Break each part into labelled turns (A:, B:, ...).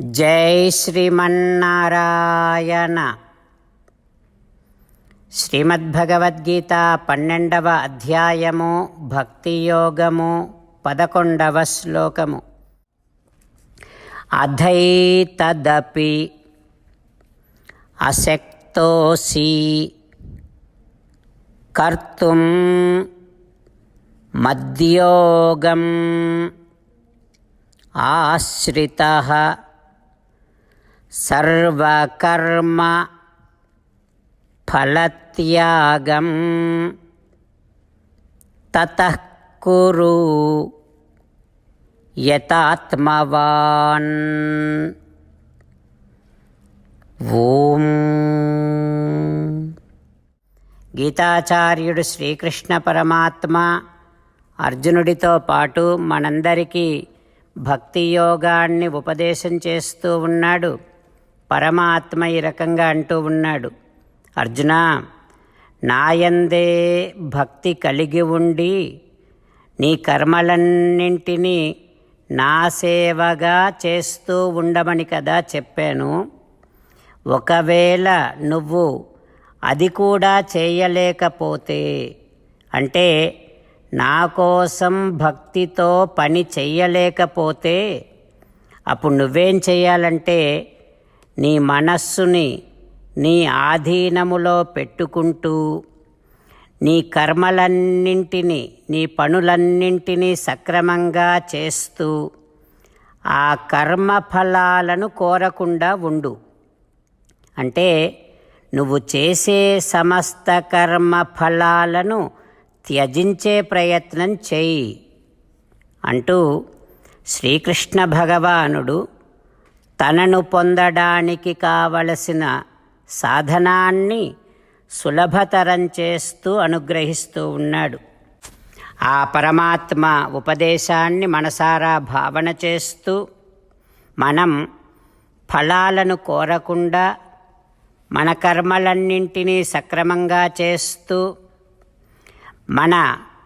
A: జై శ్రీమన్నారాయణ. శ్రీమద్భగవద్గీత పన్నెండవ అధ్యాయము భక్తియోగము పదకొండవ శ్లోకము. అధైతదపి అశక్తోసి కర్తుం మద్యోగం ఆశ్రిత సర్వకర్మ ఫలత్యాగం తతకురు యథాత్మవాన్. ఓం. గీతాచార్యుడు శ్రీకృష్ణ పరమాత్మ అర్జునుడితో పాటు మనందరికీ భక్తి యోగాన్ని ఉపదేశం చేస్తూ ఉన్నాడు. పరమాత్మ ఈ రకంగా అంటూ ఉన్నాడు. అర్జున నాయందే భక్తి కలిగి ఉండి నీ కర్మలన్నింటినీ నా సేవగా చేస్తూ ఉండమని కదా చెప్పాను. ఒకవేళ నువ్వు అది కూడా చేయలేకపోతే అంటే నా కోసం భక్తితో పని చెయ్యలేకపోతే అప్పుడు నువ్వేం చేయాలంటే నీ మనస్సుని నీ ఆధీనములో పెట్టుకుంటూ నీ కర్మలన్నింటినీ నీ పనులన్నింటినీ సక్రమంగా చేస్తూ ఆ కర్మఫలాలను కోరకుండా ఉండు. అంటే నువ్వు చేసే సమస్త కర్మ ఫలాలను త్యజించే ప్రయత్నం చేయి అంటూ శ్రీకృష్ణ భగవానుడు తనను పొందడానికి కావలసిన సాధనాన్ని సులభతరం చేస్తూ అనుగ్రహిస్తూ ఉన్నాడు. ఆ పరమాత్మ ఉపదేశాన్ని మనసారా భావన చేస్తూ మనం ఫలాలను కోరకుండా మన కర్మలన్నింటినీ సక్రమంగా చేస్తూ మన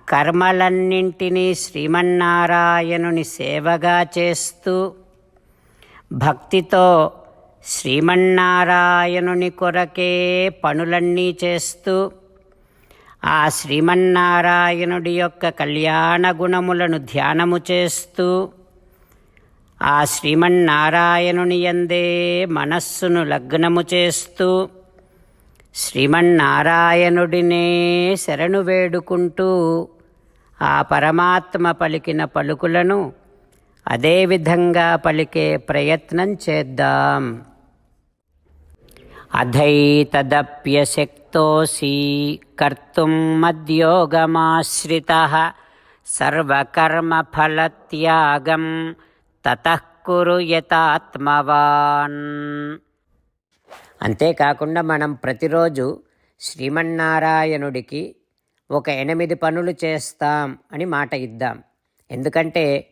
A: కర్మలన్నింటినీ శ్రీమన్నారాయణుని సేవగా చేస్తూ భక్తితో శ్రీమన్నారాయణుని కొరకే పనులన్నీ చేస్తూ ఆ శ్రీమన్నారాయణుడి యొక్క కళ్యాణ గుణములను ధ్యానము చేస్తూ ఆ శ్రీమన్నారాయణుని యందే మనస్సును లగ్నము చేస్తూ శ్రీమన్నారాయణుడినే శరణు వేడుకుంటూ ఆ పరమాత్మ పలికిన పలుకులను అదేవిధంగా పలికే ప్రయత్నం చేద్దాం. అధైతదప్యశక్తోసి కర్తుం మద్యోగమాశ్రిత సర్వకర్మఫలత్యాగం తతః కురు అంతేకాకుండా మనం ప్రతిరోజు శ్రీమన్నారాయణుడికి ఒక ఎనిమిది పనులు చేస్తాం అని మాట ఇద్దాం. ఎందుకంటే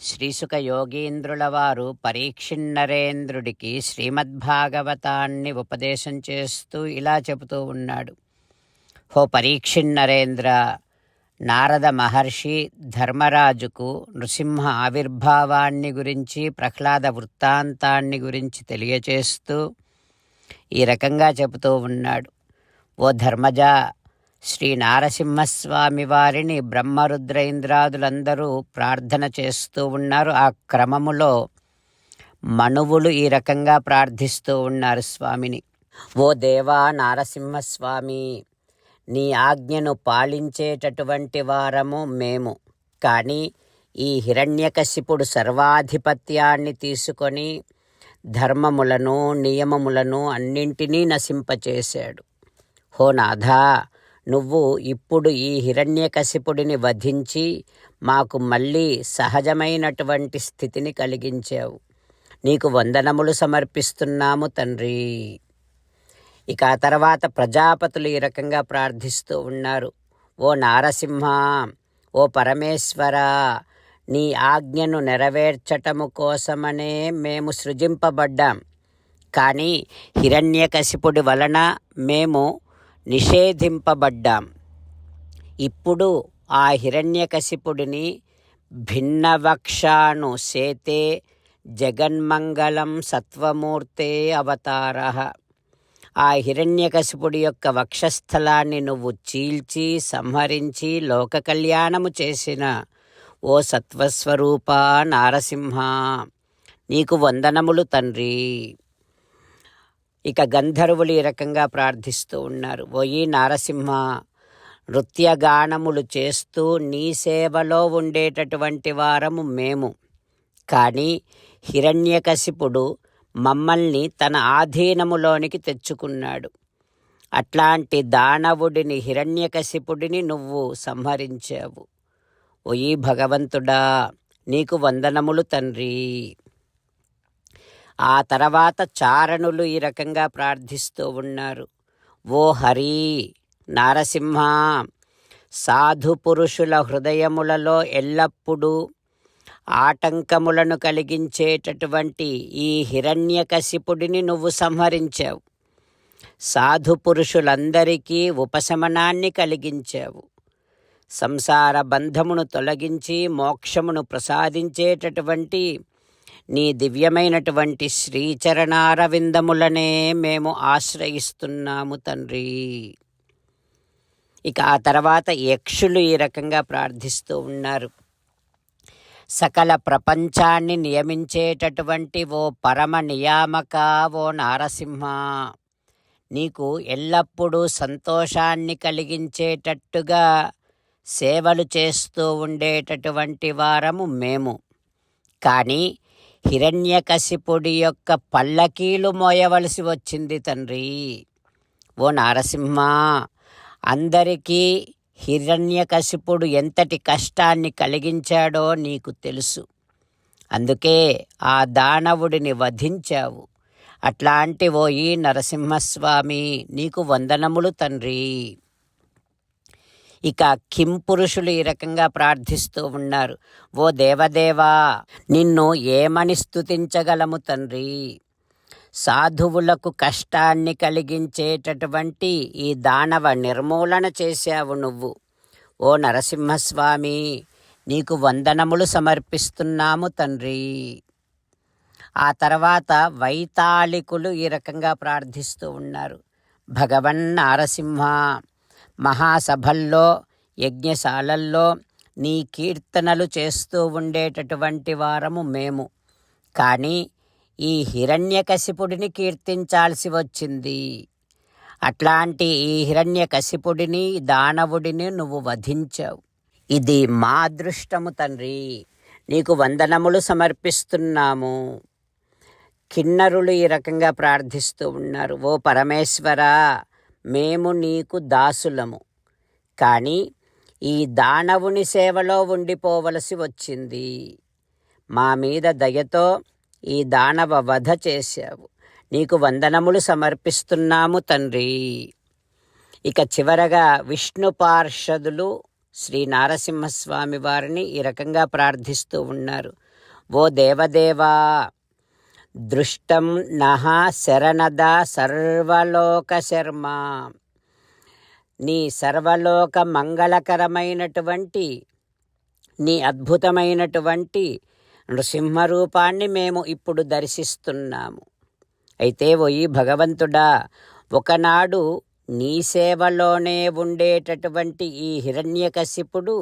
A: శ్రీసుక యోగీంద్రుల వారు పరీక్షిన్నరేంద్రుడికి శ్రీమద్భాగవతాన్ని ఉపదేశం చేస్తూ ఇలా చెబుతూ ఉన్నాడు. హో పరీక్షిన్నరేంద్ర నారద మహర్షి ధర్మరాజుకు నృసింహ ఆవిర్భావాన్ని గురించి ప్రహ్లాద వృత్తాంతాన్ని గురించి తెలియచేస్తూ ఈ రకంగా చెబుతూ ఉన్నాడు. ఓ ధర్మజ శ్రీ నారసింహస్వామి వారిని బ్రహ్మరుద్రేంద్రాదులందరూ ప్రార్థన చేస్తూ ఉన్నారు. ఆ క్రమములో మనువులు ఈ రకంగా ప్రార్థిస్తూ ఉన్నారు స్వామిని. ఓ దేవా నారసింహస్వామి నీ ఆజ్ఞను పాలించేటటువంటి వారము మేము. కానీ ఈ హిరణ్యకశిపుడు సర్వాధిపత్యాన్ని తీసుకొని ధర్మములను నియమములను అన్నింటినీ నశింపచేశాడు. హో నాథా నువ్వు ఇప్పుడు ఈ హిరణ్యకశిపుడిని వధించి మాకు మళ్ళీ సహజమైనటువంటి స్థితిని కలిగించావు. నీకు వందనములు సమర్పిస్తున్నాము తండ్రి. ఇక ఆ తర్వాత ప్రజాపతులు ఈ రకంగా ప్రార్థిస్తూ ఉన్నారు. ఓ నారసింహ ఓ పరమేశ్వర నీ ఆజ్ఞను నెరవేర్చటము కోసమనే మేము సృజింపబడ్డాం. కానీ హిరణ్యకశిపుడి వలన మేము నిషేధింపబడ్డాం. ఇప్పుడు ఆ హిరణ్యకశిపుడిని భిన్నవక్షాను సేతే జగన్మంగళం సత్వమూర్తే అవతార. ఆ హిరణ్యకశిపుడి యొక్క వక్షస్థలాన్ని నువ్వు చీల్చి సంహరించి లోక కళ్యాణము చేసిన ఓ సత్వస్వరూప నారసింహ నీకు వందనములు తండ్రి. ఇక గంధర్వులు ఈ రకంగా ప్రార్థిస్తూ ఉన్నారు. ఓయి నారసింహ నృత్యగానములు చేస్తూ నీ సేవలో ఉండేటటువంటి వారము మేము. కానీ హిరణ్యకశిపుడు మమ్మల్ని తన ఆధీనములోనికి తెచ్చుకున్నాడు. అట్లాంటి దానవుడిని హిరణ్యకశిపుడిని నువ్వు సంహరించావు. ఓయి భగవంతుడా నీకు వందనములు తండ్రి. ఆ తర్వాత చారణులు ఈ రకంగా ప్రార్థిస్తూ ఉన్నారు. ఓ హరి నారసింహ సాధు పురుషుల హృదయములలో ఎల్లప్పుడూ ఆటంకములను కలిగించేటటువంటి ఈ హిరణ్యకశిపుడిని నువ్వు సంహరించావు. సాధు పురుషులందరికీ ఉపశమనాన్ని కలిగించావు. సంసార బంధమును తొలగించి మోక్షమును ప్రసాదించేటటువంటి నీ దివ్యమైనటువంటి శ్రీచరణారవిందములనే మేము ఆశ్రయిస్తున్నాము తండ్రి. ఇక ఆ తర్వాత యక్షులు ఈ రకంగా ప్రార్థిస్తూ ఉన్నారు. సకల ప్రపంచాన్ని నియమించేటటువంటి ఓ పరమ నియామక ఓ నారసింహ నీకు ఎల్లప్పుడూ సంతోషాన్ని కలిగించేటట్టుగా సేవలు చేస్తూ ఉండేటటువంటి వారము మేము. కానీ హిరణ్యకశిపుడి యొక్క పల్లకీలు మోయవలసి వచ్చింది తండ్రి. ఓ నారసింహ అందరికీ హిరణ్యకశిపుడు ఎంతటి కష్టాన్ని కలిగించాడో నీకు తెలుసు. అందుకే ఆ దానవుడిని వధించావు. అట్లాంటి ఓ ఈ నరసింహస్వామి నీకు వందనములు తండ్రి. ఇక కిం పురుషులు ఈ రకంగా ప్రార్థిస్తూ ఉన్నారు. ఓ దేవదేవా నిన్ను ఏమని స్తుతించగలము తండ్రి? సాధువులకు కష్టాన్ని కలిగించేటటువంటి ఈ దానవ నిర్మూలన చేశావు నువ్వు. ఓ నరసింహస్వామి నీకు వందనములు సమర్పిస్తున్నాము తండ్రి. ఆ తర్వాత వైతాళికులు ఈ రకంగా ప్రార్థిస్తూ ఉన్నారు. భగవన్ నారసింహ మహాసభల్లో యజ్ఞశాలల్లో నీ కీర్తనలు చేస్తూ ఉండేటటువంటి వారము మేము. కానీ ఈ హిరణ్యకశిపుడిని కీర్తించాల్సి వచ్చింది. అట్లాంటి ఈ హిరణ్యకశిపుడిని దానవుడిని నువ్వు వధించావు. ఇది మా అదృష్టము తండ్రి. నీకు వందనములు సమర్పిస్తున్నాము. కిన్నరులు ఈ రకంగా ప్రార్థిస్తూ ఉన్నారు. ఓ పరమేశ్వరా మేము నీకు దాసులము. కానీ ఈ దానవుని సేవలో ఉండిపోవలసి వచ్చింది. మా మీద దయతో ఈ దానవ వధ చేశావు. నీకు వందనములు సమర్పిస్తున్నాము తండ్రి. ఇక చివరగా విష్ణు పార్షదులు శ్రీ నారసింహస్వామి వారిని ఈ రకంగా ప్రార్థిస్తూ ఉన్నారు. ఓ దేవదేవా దృష్టం నహ శరణద సర్వలోక శర్మ నీ సర్వలోక మంగళకరమైనటువంటి నీ అద్భుతమైనటువంటి నృసింహరూపాన్ని మేము ఇప్పుడు దర్శిస్తున్నాము. అయితే ఓయి భగవంతుడా ఒకనాడు నీ సేవలోనే ఉండేటటువంటి ఈ హిరణ్యకశిపుడు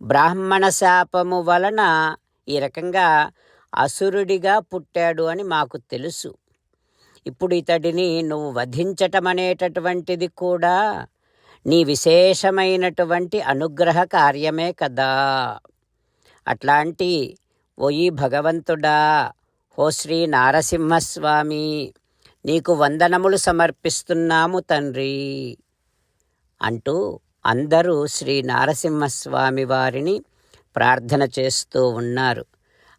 A: బ్రాహ్మణ శాపము వలన ఈ రకంగా అసురుడిగా పుట్టాడు అని మాకు తెలుసు. ఇప్పుడు ఇతడిని నువ్వు వధించటం అనేటటువంటిది కూడా నీ విశేషమైనటువంటి అనుగ్రహ కార్యమే కదా. అట్లాంటి ఓయి భగవంతుడా ఓ శ్రీ నారసింహస్వామి నీకు వందనములు సమర్పిస్తున్నాము తండ్రి అంటూ అందరూ శ్రీ నారసింహస్వామి వారిని ప్రార్థన చేస్తూ ఉన్నారు.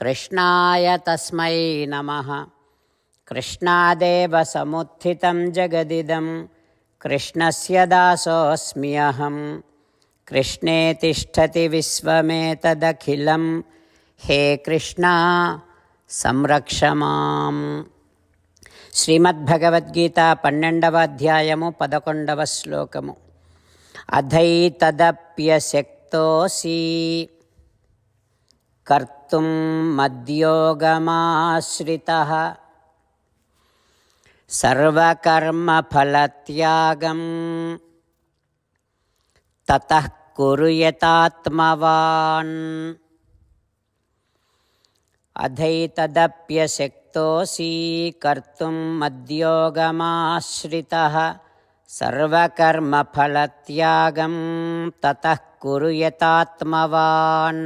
A: కృష్ణాయ తస్మై నమ కృష్ణాదేవ సముత్థితం జగదిదం कृष्णस्य दासोऽस्म्यहं कृष्णे तिष्ठति विश्वमेतदखिलं हे कृष्णा సంరక్ష మాం శ్రీమద్భగవద్గీత పన్నెండవ అధ్యాయము పదకొండవ శ్లోకము అధైతదప్యశక్తోసి కర్తుం कर्तुं मद्योगमाश्रितः सर्वकर्मफलत्यागं ततः कुरु यतात्मवान् अधैतदप्यशक्तोऽसि कर्तुं मद्योगमाश्रितः सर्वकर्मफलत्यागं ततः कुरु यतात्मवान्